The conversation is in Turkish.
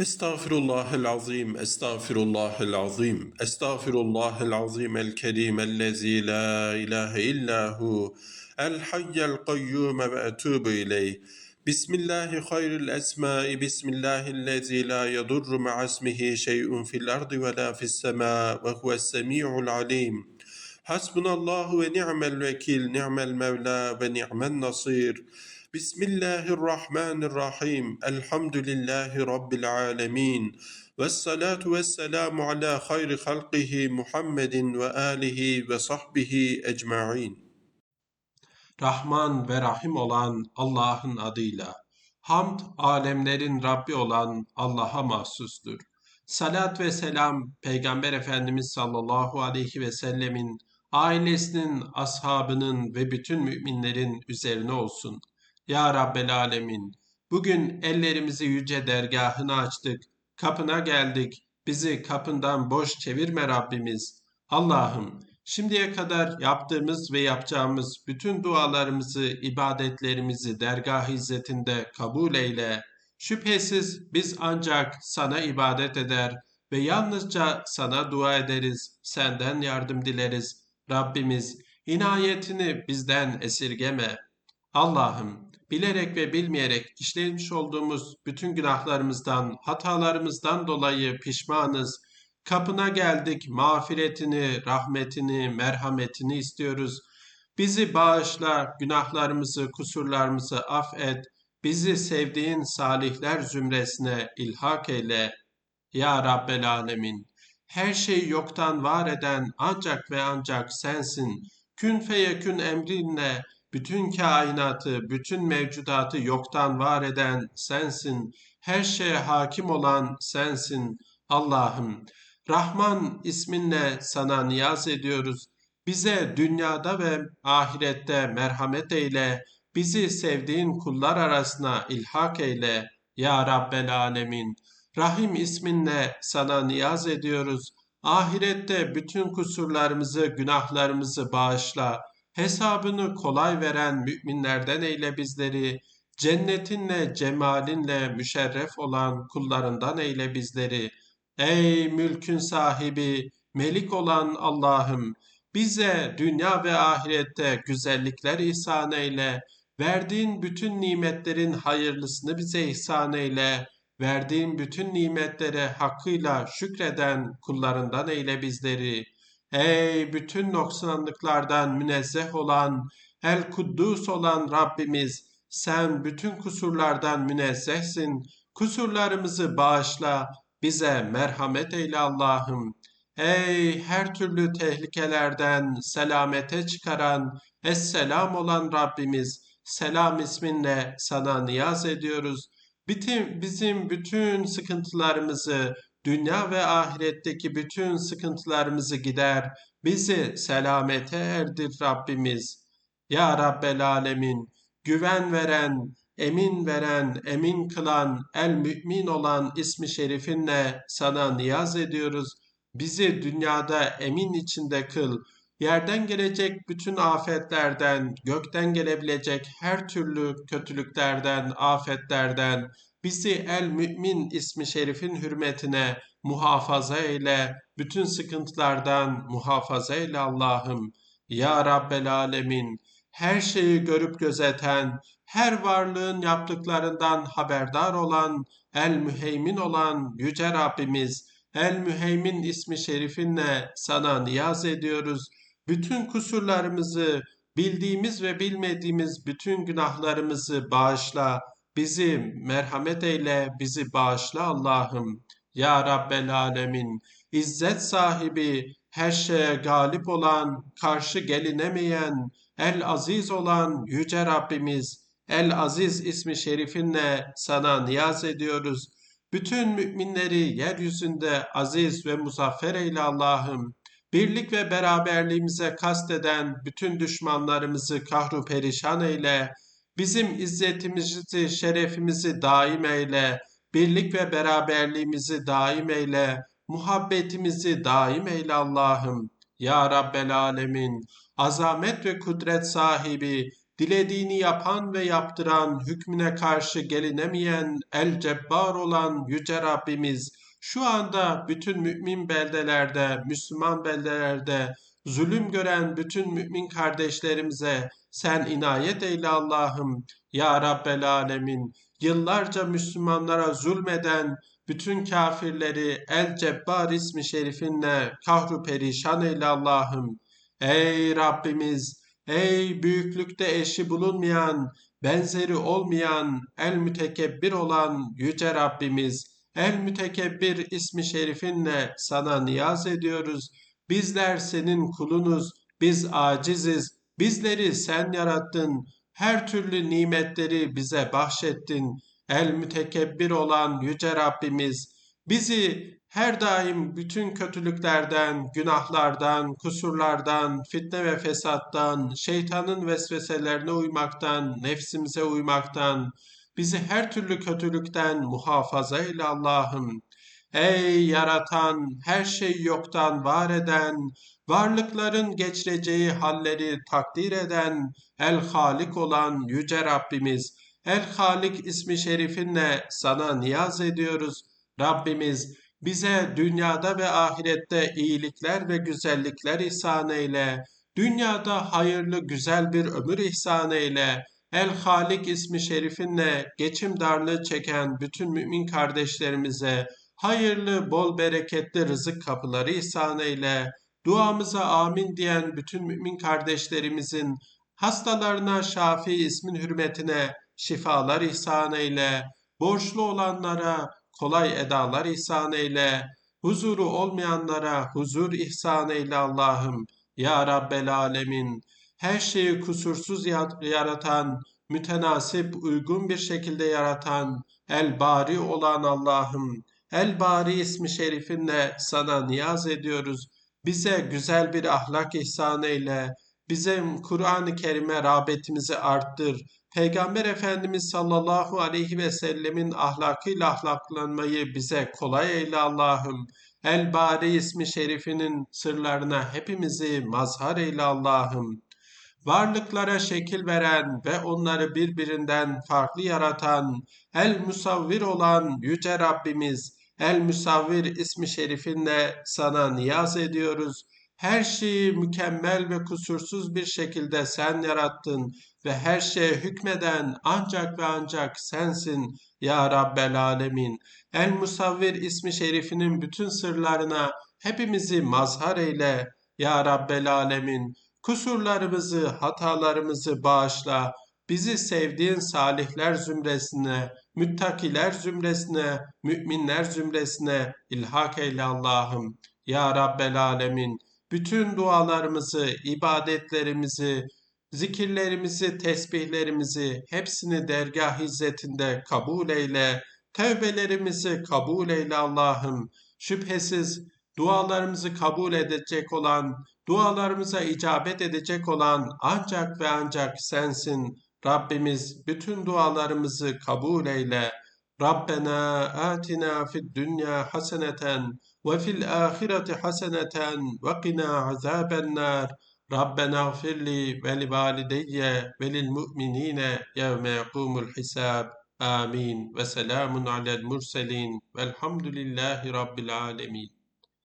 استغفر الله العظيم استغفر الله العظيم استغفر الله العظيم الكريم الذي لا إله إلا هو الحي القيوم وأتوب إليه. بسم الله خير الأسماء بسم الله الذي لا يضر مع اسمه شيء في الأرض ولا في السماء وهو السميع العليم. حسبنا الله ونعم الوكيل نعم المولى ونعم النصير. Bismillahirrahmanirrahim. Elhamdülillahi Rabbil alemin. Vessalatu vesselamu ala hayri halqihi Muhammedin ve alihi ve sahbihi ecma'in. Rahman ve Rahim olan Allah'ın adıyla. Hamd alemlerin Rabbi olan Allah'a mahsustur. Salat ve selam Peygamber Efendimiz sallallahu aleyhi ve sellemin ailesinin, ashabının ve bütün müminlerin üzerine olsun.'' Ya Rabbel Alemin, bugün ellerimizi yüce dergahına açtık, kapına geldik, bizi kapından boş çevirme Rabbimiz. Allah'ım, Şimdiye kadar yaptığımız ve yapacağımız bütün dualarımızı, ibadetlerimizi dergah izzetinde kabul eyle. Şüphesiz biz ancak sana ibadet eder ve yalnızca sana dua ederiz, senden yardım dileriz. Rabbimiz inayetini bizden esirgeme. Allah'ım bilerek ve bilmeyerek işlemiş olduğumuz bütün günahlarımızdan, hatalarımızdan dolayı pişmanız. Kapına geldik, mağfiretini, rahmetini, merhametini istiyoruz. Bizi bağışla, günahlarımızı, kusurlarımızı affet. Bizi sevdiğin salihler zümresine ilhak eyle. Ya Rabbel Alemin, her şeyi yoktan var eden ancak ve ancak sensin. Kün feyekün emrinle bütün kainatı, bütün mevcudatı yoktan var eden sensin. Her şeye hakim olan sensin. Allah'ım, Rahman isminle sana niyaz ediyoruz. Bize dünyada ve ahirette merhamet eyle. Bizi sevdiğin kullar arasına ilhak eyle. Ya Rabbel Alemin. Rahim isminle sana niyaz ediyoruz. Ahirette bütün kusurlarımızı, günahlarımızı bağışla. Hesabını kolay veren müminlerden eyle bizleri. Cennetinle, cemalinle müşerref olan kullarından eyle bizleri.'' Ey mülkün sahibi, melik olan Allah'ım, bize dünya ve ahirette güzellikler ihsan eyle, verdiğin bütün nimetlerin hayırlısını bize ihsan eyle, verdiğin bütün nimetlere hakkıyla şükreden kullarından eyle bizleri. Ey bütün noksanlıklardan münezzeh olan, el kuddus olan Rabbimiz, sen bütün kusurlardan münezzehsin, kusurlarımızı bağışla, bize merhamet eyle Allah'ım. Ey her türlü tehlikelerden selamete çıkaran, esselam olan Rabbimiz, selam isminle sana niyaz ediyoruz. Bizim bütün sıkıntılarımızı, dünya ve ahiretteki bütün sıkıntılarımızı gider, bizi selamete erdir Rabbimiz. Ya Rabbel Alemin, güven veren, emin veren, emin kılan, el mümin olan ismi şerifinle sana niyaz ediyoruz. Bizi dünyada emin içinde kıl. Yerden gelecek bütün afetlerden, gökten gelebilecek her türlü kötülüklerden, afetlerden bizi el mümin ismi şerifin hürmetine muhafaza eyle. Bütün sıkıntılardan muhafaza eyle Allah'ım. Ya Rabbel Alemin her şeyi görüp gözeten, her varlığın yaptıklarından haberdar olan, el müheymin olan Yüce Rabbimiz, el müheymin ismi şerifinle sana niyaz ediyoruz. Bütün kusurlarımızı, bildiğimiz ve bilmediğimiz bütün günahlarımızı bağışla. Bizi merhamet eyle, bizi bağışla Allah'ım. Ya Rabbel Alemin, İzzet sahibi, her şeye galip olan, karşı gelinemeyen, el aziz olan Yüce Rabbimiz, El Aziz ismi şerifinle sana niyaz ediyoruz. Bütün müminleri yeryüzünde aziz ve muzaffer eyle Allah'ım. Birlik ve beraberliğimize kasteden bütün düşmanlarımızı kahru perişan eyle. Bizim izzetimizi, şerefimizi daim eyle. Birlik ve beraberliğimizi daim eyle. Muhabbetimizi daim eyle Allah'ım. Ya Rabbel Alemin, azamet ve kudret sahibi, dilediğini yapan ve yaptıran, hükmüne karşı gelinemeyen, el cebbar olan Yüce Rabbimiz, şu anda bütün mümin beldelerde, Müslüman beldelerde, zulüm gören bütün mümin kardeşlerimize sen inayet eyle Allah'ım. Ya Rabbel Alemin, yıllarca Müslümanlara zulmeden bütün kafirleri El Cebbar ismi şerifinle kahru perişan eyle Allah'ım. Ey Rabbimiz, ey büyüklükte eşi bulunmayan, benzeri olmayan, el mütekebbir olan yüce Rabbimiz, el mütekebbir ismi şerifinle sana niyaz ediyoruz. Bizler senin kulunuz, biz aciziz, bizleri sen yarattın, her türlü nimetleri bize bahşettin. El mütekebbir olan yüce Rabbimiz, bizi her daim bütün kötülüklerden, günahlardan, kusurlardan, fitne ve fesattan, şeytanın vesveselerine uymaktan, nefsimize uymaktan, bizi her türlü kötülükten muhafaza eyle Allah'ım. Ey yaratan, her şeyi yoktan var eden, varlıkların geçireceği halleri takdir eden, El Halik olan Yüce Rabbimiz, El Halik ismi şerifinle sana niyaz ediyoruz. Rabbimiz bize dünyada ve ahirette iyilikler ve güzellikler ihsan eyle. Dünyada hayırlı güzel bir ömür ihsan eyle. El Halik ismi şerifinle geçim darlığı çeken bütün mümin kardeşlerimize hayırlı, bol bereketli rızık kapıları ihsan eyle. Duamıza amin diyen bütün mümin kardeşlerimizin hastalarına Şafi ismin hürmetine şifalar ihsan eyle. Borçlu olanlara kolay edalar ihsan eyle. Huzuru olmayanlara huzur ihsan eyle Allah'ım. Ya Rabbel Alemin. Her şeyi kusursuz yaratan, mütenasip, uygun bir şekilde yaratan, El Bari olan Allah'ım. El Bari ismi şerifinle sana niyaz ediyoruz. Bize güzel bir ahlak ihsan eyle. Bizim Kur'an-ı Kerim'e rağbetimizi arttır. Peygamber Efendimiz sallallahu aleyhi ve sellemin ahlakıyla ahlaklanmayı bize kolay eyle Allah'ım. El Bari ismi şerifinin sırlarına hepimizi mazhar eyle Allah'ım. Varlıklara şekil veren ve onları birbirinden farklı yaratan, El Musavvir olan Yüce Rabbimiz, El Musavvir ismi şerifinle sana niyaz ediyoruz. Her şeyi mükemmel ve kusursuz bir şekilde sen yarattın ve her şeye hükmeden ancak ve ancak sensin ya Rabbel Alemin. El Musavvir ismi şerifinin bütün sırlarına hepimizi mazhar eyle ya Rabbel Alemin. Kusurlarımızı, hatalarımızı bağışla. Bizi sevdiğin salihler zümresine, müttakiler zümresine, müminler zümresine ilhak eyle Allah'ım. Ya Rabbel Alemin bütün dualarımızı, ibadetlerimizi, zikirlerimizi, tesbihlerimizi hepsini dergah hizmetinde kabul eyle. Tevbelerimizi kabul eyle Allah'ım. Şüphesiz dualarımızı kabul edecek olan, dualarımıza icabet edecek olan ancak ve ancak sensin. Rabbimiz bütün dualarımızı kabul eyle. Rabbena atina fid dünya haseneten ve fil ahireti haseneten ve qina azabennar. Rabbena gfirli ve li valideyye ve lil mu'minine yevme yakumul hisab. Amin ve selamun alel murselin velhamdülillahi rabbil alemin.